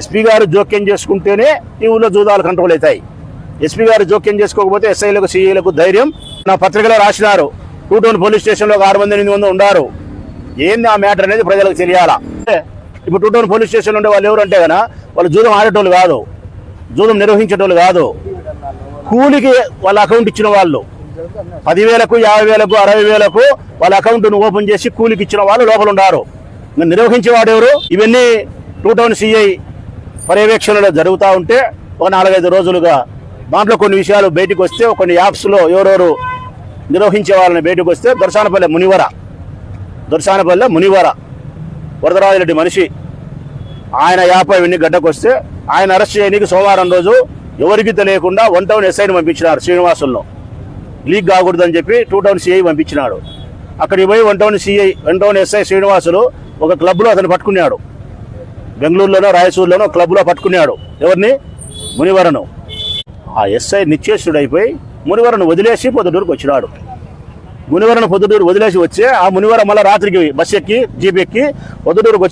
SP గారు జోక్యం చేసుకుంటేనే ఈ ఊళ్ళో జూదాలు కంట్రోల్ అవుతాయి. ఎస్పీ గారు జోక్యం చేసుకోకపోతే ఎస్ఐలకు సిఐలకు ధైర్యం. నా పత్రికలో రాసినారు. టూ టౌన్ పోలీస్ స్టేషన్లో ఒక ఆరు మంది ఎనిమిది మంది ఉండారు. ఏంది ఆ మ్యాటర్ అనేది ప్రజలకు తెలియాలా? ఇప్పుడు టూ టౌన్ పోలీస్ స్టేషన్లో ఉండే వాళ్ళు ఎవరంటే గన వాళ్ళు జూదం ఆడేటోళ్ళు కాదు. జూదం నిర్వహించేటోళ్ళు కాదు. కూలికి వాళ్ళ అకౌంట్ ఇచ్చిన వాళ్ళు. పదివేలకు యాభై వేలకు అరవై వేలకు వాళ్ళ అకౌంట్ను ఓపెన్ చేసి కూలికి ఇచ్చిన వాళ్ళు లోపల ఉన్నారు నిర్వహించేవాడు ఎవరు? ఇవన్నీ టూ టౌన్ సిఐ పర్యవేక్షణలో జరుగుతూ ఉంటే ఒక నాలుగైదు రోజులుగా దాంట్లో కొన్ని విషయాలు బయటకు వస్తే కొన్ని యాప్స్లో ఎవరెవరు నిర్వహించే వాళ్ళని బయటకు వస్తే దర్శనపల్లె మునివర దొరసానపల్లె మునివర వరదరాజరెడ్డి మనిషి ఆయన యాప్ ఇవన్నీ గడ్డకు వస్తే ఆయన అరెస్ట్ చేయడానికి సోమవారం రోజు ఎవరికి తెలియకుండా వన్ టౌన్ ఎస్ఐని పంపించినారు శ్రీనివాసుల్లో. లీక్ కాకూడదని చెప్పి టూ టౌన్ సిఐ పంపించినాడు. అక్కడికి పోయి one town CI one town SI Srinivasulu ఒక క్లబ్లో అతను పట్టుకున్నాడు. బెంగళూరులోనో రాయచూరులోనో క్లబ్లో పట్టుకున్నాడు. ఎవరిని? మునివరను. ఆ ఎస్ఐ నిశ్చేష్టుడైపోయి మునివరను వదిలేసి పొద్దుటూరుకు వచ్చినాడు. మునివరను పొద్దుటూరు వదిలేసి వచ్చి ఆ మునివర మళ్ళీ రాత్రికి బస్ ఎక్కి జీప్ ఎక్కి పొద్దుటూరుకు వచ్చి